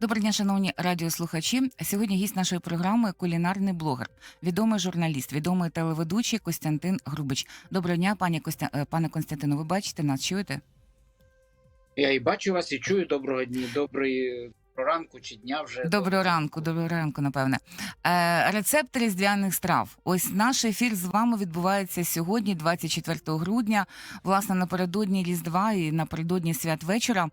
Доброго дня, шановні радіослухачі. Сьогодні гість нашої програми кулінарний блогер, відомий журналіст, відомий телеведучий Костянтин Грубич. Доброго дня, пані Костя... е, пане Константину. Ви бачите нас? Чуєте? Я і бачу вас, і чую доброго дня, доброї ранку чи дня вже. Доброго ранку, доброго ранку, напевне. Е, рецепт різдвяних страв. Ось наш ефір з вами відбувається сьогодні, 24 грудня, власне, напередодні Різдва і напередодні святвечора.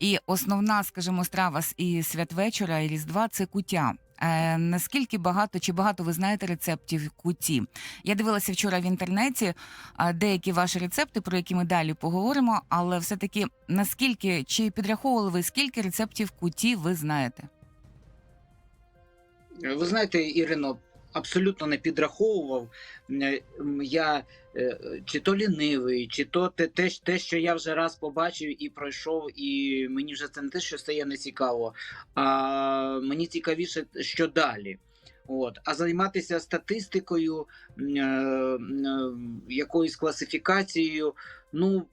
І основна, скажімо, страва і святвечора, і Різдва це куття. Е, наскільки багато чи багато ви знаєте рецептів куті? Я дивилася вчора в інтернеті деякі ваші рецепти, про які ми далі поговоримо. Але все-таки наскільки чи підраховували ви скільки рецептів куті ви знаєте? Ви знаєте, Ірино, абсолютно не підраховував. Е, Я е, чи то лінивий, чи то те, те, те, що я вже раз побачив і пройшов, і мені вже це не те, що стає нецікаво, а мені цікавіше, що далі. От. А займатися статистикою, е, е, якоюсь класифікацією, ну.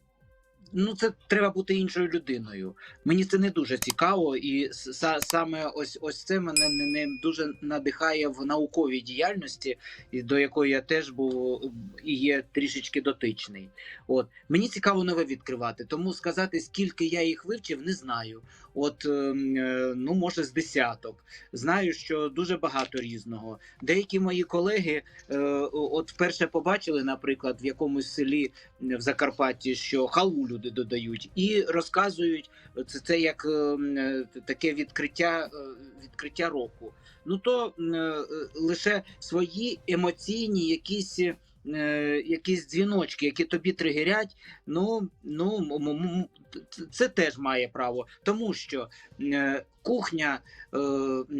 Ну, це треба бути іншою людиною. Мені це не дуже цікаво, і са, саме ось ось це мене не, не дуже надихає в науковій діяльності, до якої я теж був і є трішечки дотичний. От мені цікаво нове відкривати, тому сказати, скільки я їх вивчив, не знаю. От ем, е, ну може з десяток. Знаю, що дуже багато різного. Деякі мої колеги, е, от вперше побачили, наприклад, в якомусь селі в Закарпатті, що халву люди додають, і розказують це, це як ем, е, таке відкриття, відкриття року. Ну то лише свої емоційні якісь. Е, Якісь дзвіночки, які тобі тригерять, ну ну це теж має право, тому що е, кухня, е,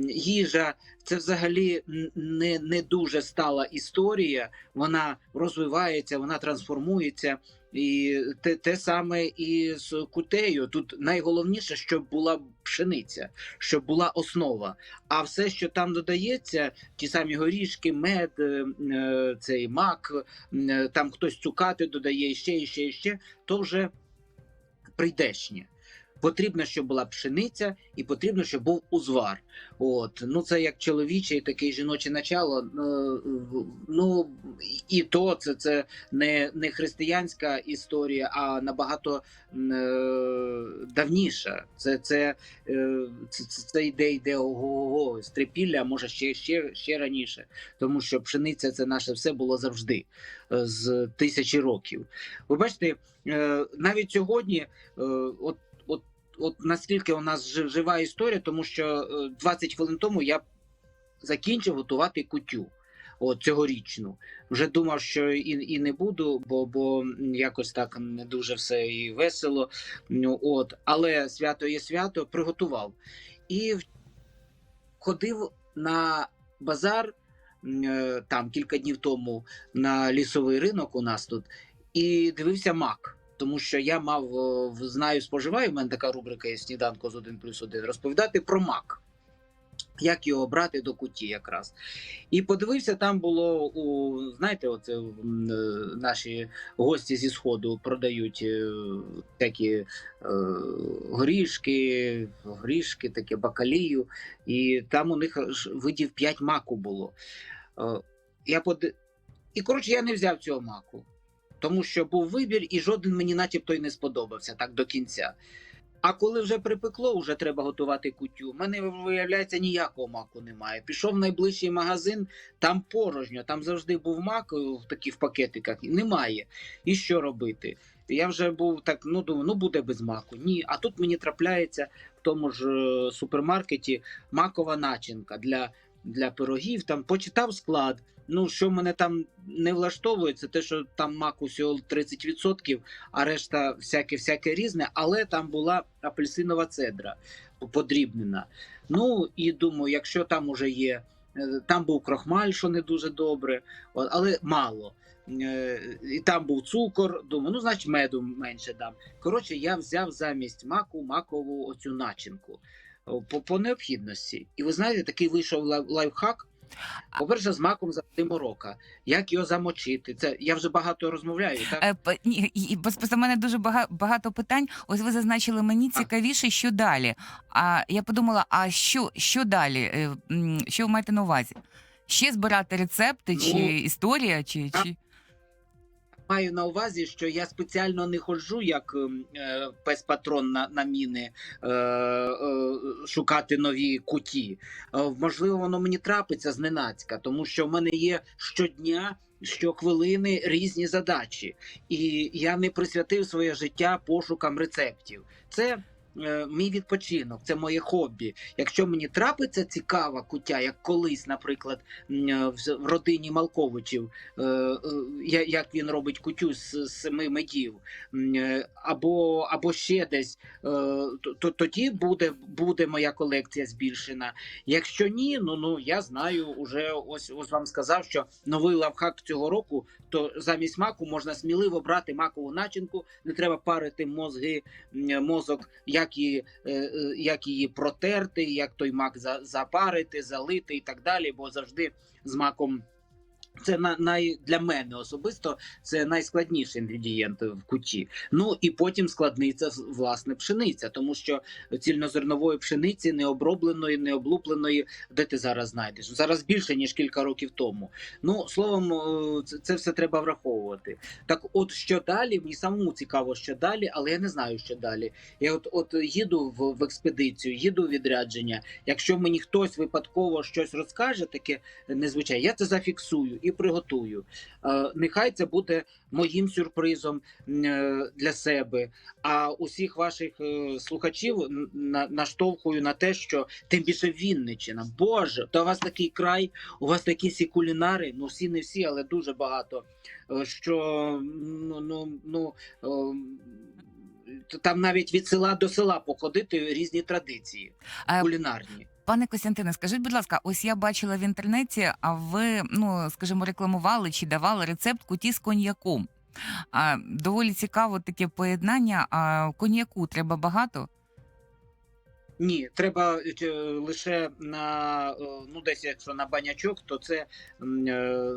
їжа це взагалі не, не дуже стала історія. Вона розвивається, вона трансформується. І те, те саме і з кутею. Тут найголовніше, щоб була пшениця, щоб була основа. А все, що там додається, ті самі горішки, мед, е, е, цей мак, е, там хтось цукати додає ще, і ще, і ще, то вже прийдешнє. Потрібно, щоб була пшениця, і потрібно, щоб був узвар. От ну це як чоловіче таке жіноче начало. Ну, ну і то це, це не, не християнська історія, а набагато е, давніша. Це, е, це, це, це йде, йде ого-го, з може ще, ще, ще раніше. Тому що пшениця це наше все було завжди е, з тисячі років. Ви бачите, е, навіть сьогодні, е, от, от, наскільки у нас жи- жива історія, тому що е, 20 хвилин тому я закінчив готувати кутю. От цьогорічну. Вже думав, що і, і не буду, бо, бо якось так не дуже все і весело. От, але свято є свято, приготував. І ходив на базар е, там кілька днів тому на лісовий ринок у нас тут, і дивився мак. Тому що я мав знаю, споживаю. в мене така рубрика є сніданку з 1 плюс 1, розповідати про мак. Як його брати до куті, якраз. І подивився, там було у знаєте, оце е, наші гості зі сходу продають е, всякі е, горішки, горішки, таке бакалію, і там у них видів 5 маку було. Е, я поди... І коротше, я не взяв цього маку, тому що був вибір, і жоден мені, начебто, й не сподобався так до кінця. А коли вже припекло, вже треба готувати кутю. У мене виявляється ніякого маку немає. Пішов в найближчий магазин, там порожньо, там завжди був мак е, в такі в пакетиках, і немає. І що робити? Я вже був так, ну думаю, ну буде без маку. Ні, а тут мені трапляється в тому ж е, супермаркеті макова начинка для, для пирогів. Там почитав склад. Ну, що мене там не влаштовує, це те, що там маку всього 30%, а решта всяке всяке різне, але там була апельсинова цедра подрібнена. Ну і думаю, якщо там уже є, е, там був крохмаль, що не дуже добре, але мало. Е, І там був цукор, думаю, ну, значить, меду менше дам. Коротше, я взяв замість маку макову оцю начинку по, по необхідності. І ви знаєте, такий вийшов лай- лайфхак. По-перше, з маком завжди морока. Як його замочити? Це я вже багато розмовляю, так? Е, ні, просто в мене дуже бага- багато питань. Ось ви зазначили мені цікавіше, що далі. А я подумала, а що, що далі? Е, Що ви маєте на увазі? Ще збирати рецепти, чи Ну, історія, чи, чи... Маю на увазі, що я спеціально не ходжу як ем, е, пес-патрон на, на міни е, е, шукати нові куті. Е, можливо, воно мені трапиться зненацька, тому що в мене є щодня. Щохвилини різні задачі, і я не присвятив своє життя пошукам рецептів. Це е, мій відпочинок, це моє хобі. Якщо мені трапиться цікава куття, як колись, наприклад, е, в родині Малковичів, е, як він робить кутю з семи медів, або, або ще десь, то, то тоді буде, буде моя колекція збільшена. Якщо ні, ну ну я знаю, уже ось ось вам сказав, що новий лавхак цього року, то замість маку можна сміливо брати макову начинку, не треба парити мозги, мозок, як її, е, е, як її протерти, як той мак за- запарити, залити і так далі, бо завжди з маком. Це на най для мене особисто це найскладніший інгредієнт в куті. Ну і потім складниця власне пшениця, тому що цільнозернової пшениці необробленої, необлупленої, де ти зараз знайдеш? Зараз більше ніж кілька років тому. Ну словом, е, це, це все треба враховувати. Так, от що далі? Мені самому цікаво, що далі, але я не знаю, що далі. Я от от їду в, в експедицію, їду в відрядження. Якщо мені хтось випадково щось розкаже, таке незвичайне, я це зафіксую і приготую. Е, Нехай це буде моїм сюрпризом е, для себе. А усіх ваших е, слухачів наштовхую на те, що тим більше Вінниччина. Боже, то у вас такий край, у вас такі всі кулінари, ну всі не всі, але дуже багато. Що ну, ну, ну там навіть від села до села походити різні традиції кулінарні. Пане Костянтине, скажіть, будь ласка, ось я бачила в інтернеті, а ви, ну скажімо, рекламували чи давали рецепт куті з коньяком. А, доволі цікаво таке поєднання. А коньяку треба багато. Ні, треба е, лише на е, ну десь якщо на банячок, то це е,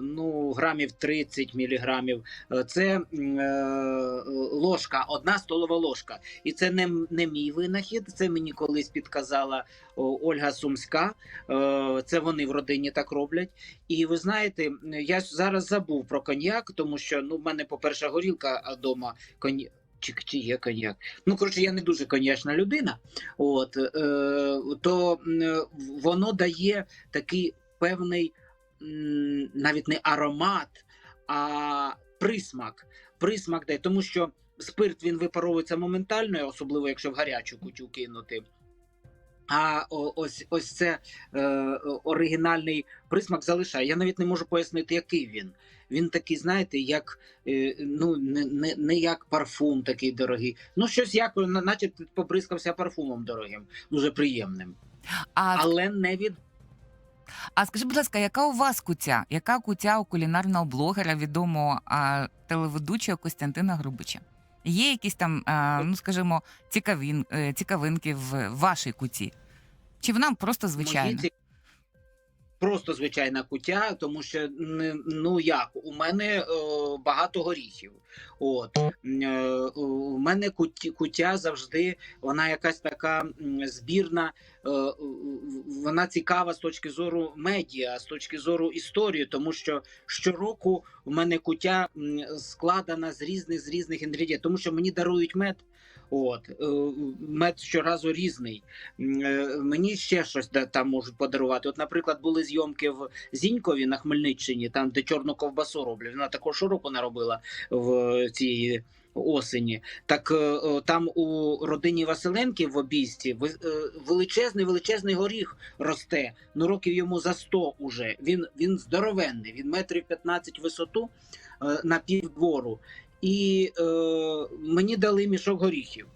ну грамів 30 міліграмів. Це ложка, одна столова ложка. І це не, не мій винахід. Це мені колись підказала Ольга Сумська. Це вони в родині так роблять. І ви знаєте, я зараз забув про коньяк, тому що ну в мене, по-перше, горілка вдома коньяк. Чи, чи є коньяк? Ну, коротше, я не дуже коньячна людина. От, е, то м, воно дає такий певний м, навіть не аромат, а присмак. Присмак дає, тому що спирт він випаровується моментально, особливо якщо в гарячу кутю кинути. А ось ось це е, оригінальний присмак залишає. Я навіть не можу пояснити, який він. Він такий, знаєте, як е, ну не, не, не як парфум такий дорогий. Ну, щось як, на- наче побризкався парфумом дорогим, дуже приємним. А, Але не від а скажіть, будь ласка, яка у вас кутя? Яка кутя у кулінарного блогера, відомого а, телеведучого Костянтина Грубича? Є якісь там, а, ну скажімо, цікавін, е, цікавинки в вашій куті? Чи вона просто звичайна? Просто звичайна кутя, тому що ну як у мене е, багато горіхів. От е, у мене куті, кутя завжди вона якась така збірна, е, вона цікава з точки зору медіа, з точки зору історії, тому що щороку у мене кутя складена з різних з різних інгредієнтів, тому що мені дарують мед. От е, мед щоразу різний. Е, Мені ще щось там можуть подарувати. От, наприклад, були зйомки в Зінькові на Хмельниччині, там де чорну ковбасу роблять. Вона також щороку наробила в цій осені. Так е, там у родині Василенків в обійсті величезний величезний горіх росте. Ну років йому за 100 уже. Він він здоровенний. Він метрів 15 висоту на півдвору. І е, мені дали мішок горіхів.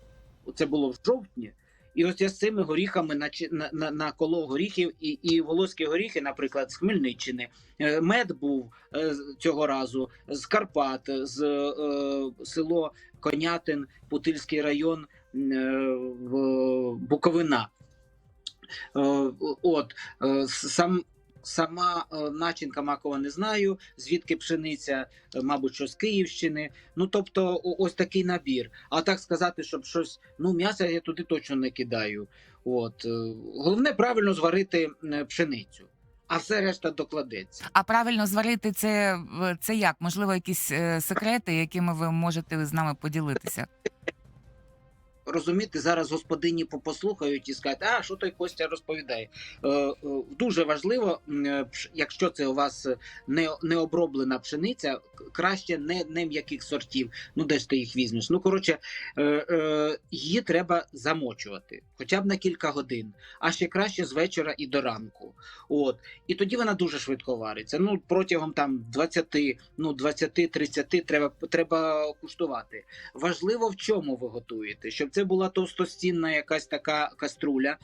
Це було в жовтні. І ось я з цими горіхами начи- на, на, наколов горіхів, і, і волоські горіхи, наприклад, з Хмельниччини. Е, Мед був е, цього разу з Карпат, з е, село Конятин, Путильський район, е, Буковина. Е, от сам Сама е, начинка макова не знаю, звідки пшениця, е, мабуть, що з Київщини. Ну тобто, ось такий набір. А так сказати, щоб щось, ну м'яса я туди точно не кидаю. От е, головне правильно зварити пшеницю, а все решта докладеться. А правильно зварити це, це як? Можливо, якісь секрети, якими ви можете з нами поділитися? Розуміти, зараз господині попослухають і скажуть, а що той Костя розповідає. Е, е, дуже важливо, е, якщо це у вас не, не оброблена пшениця, краще не, не м'яких сортів. Ну, де ж ти їх візьмеш? Ну, коротше, її треба замочувати хоча б на кілька годин, а ще краще з вечора і до ранку. От. І тоді вона дуже швидко вариться. Ну, протягом там 20, ну, 20-30 треба, треба куштувати. Важливо, в чому ви готуєте, щоб це була товстостінна якась така каструля,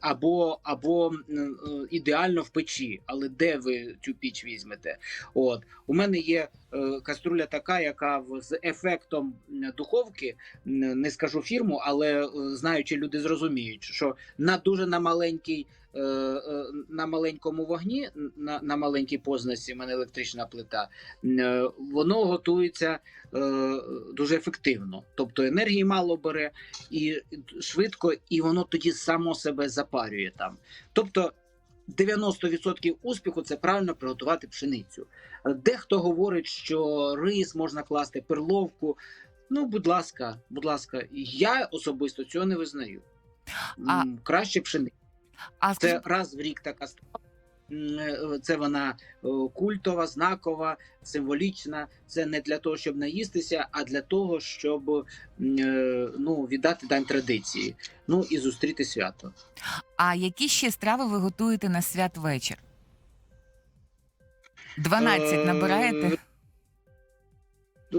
або, або е, ідеально в печі. Але де ви цю піч візьмете? От у мене є каструля така, яка з ефектом духовки, не скажу фірму, але е, знаючи люди зрозуміють, що на дуже на маленький. е, е, На маленькому вогні, на, на маленькій позначці, в мене електрична плита, е, воно готується е, дуже ефективно. Тобто енергії мало бере і швидко, і воно тоді само себе запарює там. Тобто 90% успіху це правильно приготувати пшеницю. Дехто говорить, що рис можна класти перловку. Ну, будь ласка, будь ласка, я особисто цього не визнаю. А- Краще пшениця. А Це раз в рік така страва. Е, Це вона е, культова, знакова, символічна. Це не для того, щоб наїстися, а для того, щоб е, ну, віддати дань традиції. Ну і зустріти свято. а які ще страви ви готуєте на святвечір? 12 Е, набираєте?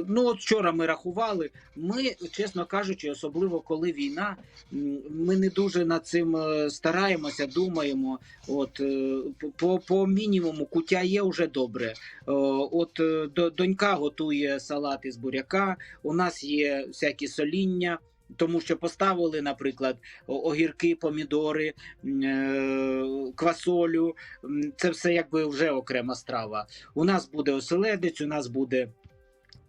Ну, от вчора ми рахували. Ми, чесно кажучи, особливо коли війна, ми не дуже над цим е, стараємося, думаємо. От е, по, по мінімуму куття є вже добре. Е, От е, до- донька готує салат із буряка. У нас є всякі соління. Тому що поставили, наприклад, огірки, помідори, е, квасолю. Це все якби вже окрема страва. У нас буде оселедець, у нас буде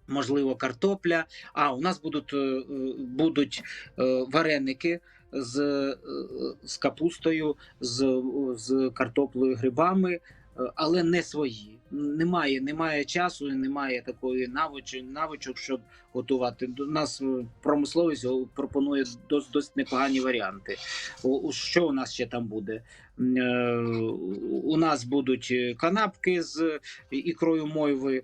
можливо, картопля. А у нас будуть, е, е, будуть вареники з, з капустою, з, з картоплею, грибами, але не свої. Немає, немає часу, немає такої навичок, навичок, щоб готувати. У нас е, промисловість пропонує досить, досить непогані варіанти. Що у нас ще там буде? Е, У нас будуть е, канапки з ікрою мойви.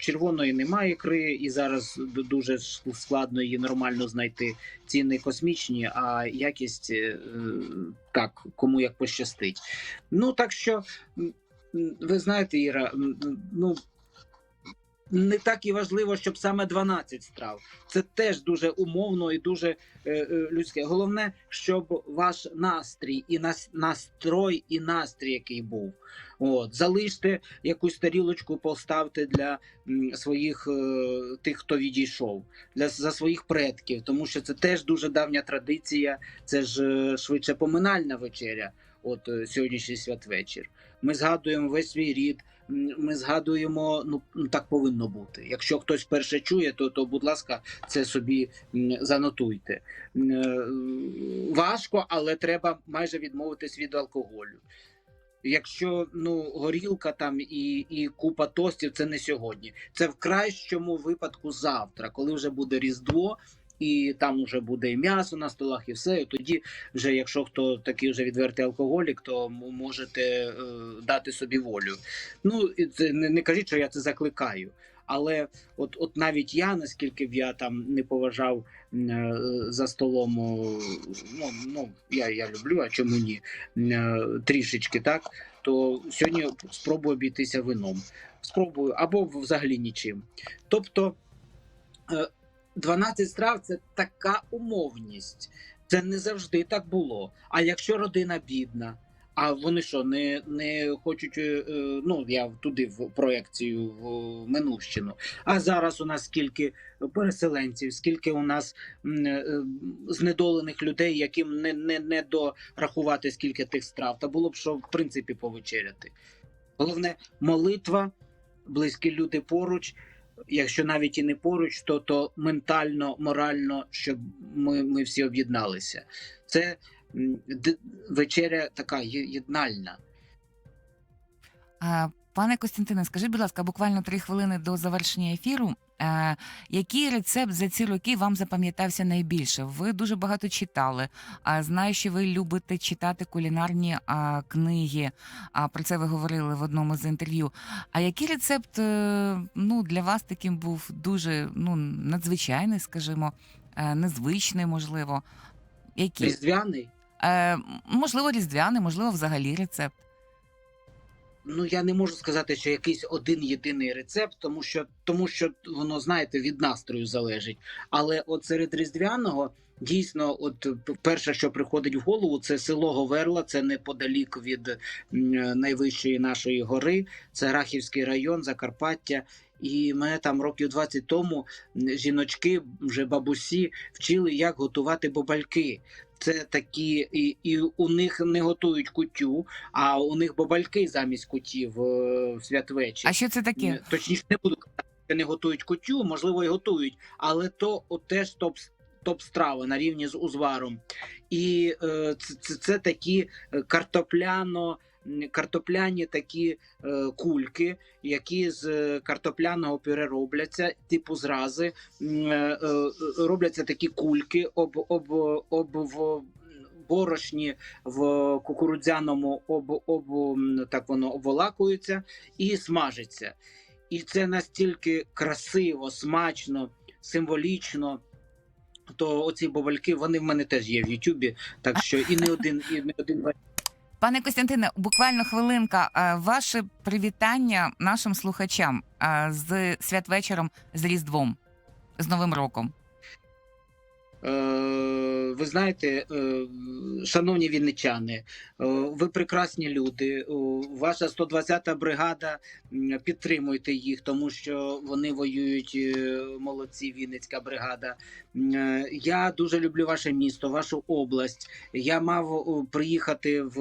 Червоної немає ікри, і зараз дуже складно її нормально знайти. Ціни космічні, а якість так, кому як пощастить. Ну так що, ви знаєте, Іра, ну. Не так і важливо, щоб саме 12 страв. Це теж дуже умовно і дуже е, е, людське. Головне, щоб ваш настрій і нас, настрой, і настрій, який був. От, залиште якусь тарілочку, поставте для м, своїх е, тих, хто відійшов, для за своїх предків, тому що це теж дуже давня традиція. Це ж е, швидше поминальна вечеря. От е, сьогоднішній святвечір. Ми згадуємо весь свій рід. Ми згадуємо, ну так повинно бути. Якщо хтось вперше чує, то, то будь ласка, це собі занотуйте. Е, Важко, але треба майже відмовитись від алкоголю. Якщо ну горілка там і, і купа тостів, це не сьогодні. Це в кращому випадку завтра, коли вже буде Різдво, і там вже буде і м'ясо на столах, і все. І тоді, вже якщо хто такий вже відвертий алкоголік, то можете е, дати собі волю. Ну це не, не кажіть, що я це закликаю. Але от, от навіть я, наскільки б я там не поважав е, за столом, ну, ну я, я люблю, а чому ні? е, Трішечки, так то сьогодні спробую обійтися вином. Спробую або взагалі нічим. Тобто е, 12 страв це така умовність. Це не завжди так було. А якщо родина бідна, А вони що, не, не хочуть, е, е, ну я туди в проекцію в Минувщину. А зараз у нас скільки переселенців, скільки у нас е, знедолених людей, яким не, не, не дорахувати скільки тих страв. Та було б що в принципі повечеряти. Головне молитва, близькі люди поруч. Якщо навіть і не поруч, то, то ментально, морально, щоб ми, ми всі об'єдналися. Це вечеря така єднальна. Пане Костянтине, скажіть, будь ласка, буквально три хвилини до завершення ефіру. Е, який рецепт за ці роки вам запам'ятався найбільше? Ви дуже багато читали. А знаю, що ви любите читати кулінарні а, книги. А про це ви говорили в одному з інтерв'ю. А який рецепт е, ну, для вас таким був дуже ну, надзвичайний, скажімо, е, незвичний, можливо? Який? Різдвяний. Е, можливо, різдвяний, можливо, взагалі рецепт. Ну я не можу сказати, що якийсь один єдиний рецепт, тому що тому що воно знаєте від настрою залежить. Але от серед різдвяного дійсно, от перше, що приходить в голову, це село Говерла, це неподалік від найвищої нашої гори, це Рахівський район, Закарпаття. І мене там років 20 тому жіночки, вже бабусі, вчили, як готувати бобальки. Це такі, і, і у них не готують кутю, а у них бабальки замість кутів е, в святвечір. А що це таке? Точніше, не буду казати, що не готують кутю, можливо, і готують, але то теж топ, топ страва на рівні з узваром. І е, це, це, це такі е, картопляно. Картопляні такі е, кульки, які з е, картопляного пюре робляться, типу зрази. Е, е, робляться такі кульки об, об, об в борошні в кукурудзяному об, об, так воно обволакується і смажиться. І це настільки красиво, смачно, символічно. То оці бобальки, вони в мене теж є в Ютубі, так що і не один, і не один Пане Костянтине, буквально хвилинка. Е, Ваше привітання нашим слухачам е, з святвечором з Різдвом, з Новим роком. Е, ви знаєте, е, шановні вінничани, е, ви прекрасні люди. Ваша 120-та бригада підтримуйте їх, тому що вони воюють молодці. Вінницька бригада. Я дуже люблю ваше місто, вашу область. Я мав приїхати в.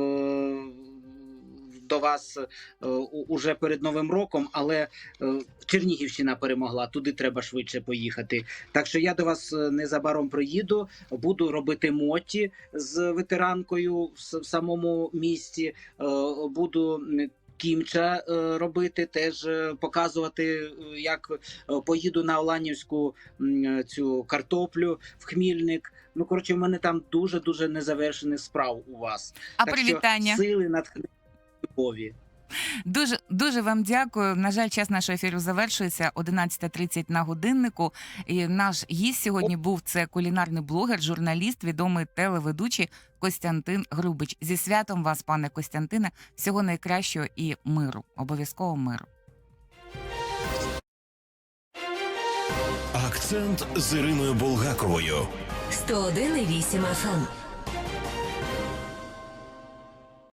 До вас е, уже перед новим роком, але е, Чернігівщина перемогла. Туди треба швидше поїхати. Так що я до вас е, незабаром приїду, буду робити моті з ветеранкою в самому місті. Буду кімча робити, теж показувати, як поїду на Оланівську цю картоплю в Хмільник. Ну коротше, в мене там дуже дуже незавершених справ у вас. А так привітання що сили натхнення любові. дуже дуже вам дякую. На жаль, час нашого ефіру завершується 11.30 на годиннику. І наш гість сьогодні був це кулінарний блогер, журналіст, відомий телеведучий Костянтин Грубич. Зі святом вас, пане Костянтине, всього найкращого і миру. Обов'язково миру. Акцент з Іриною Булгаковою. 101,8 FM.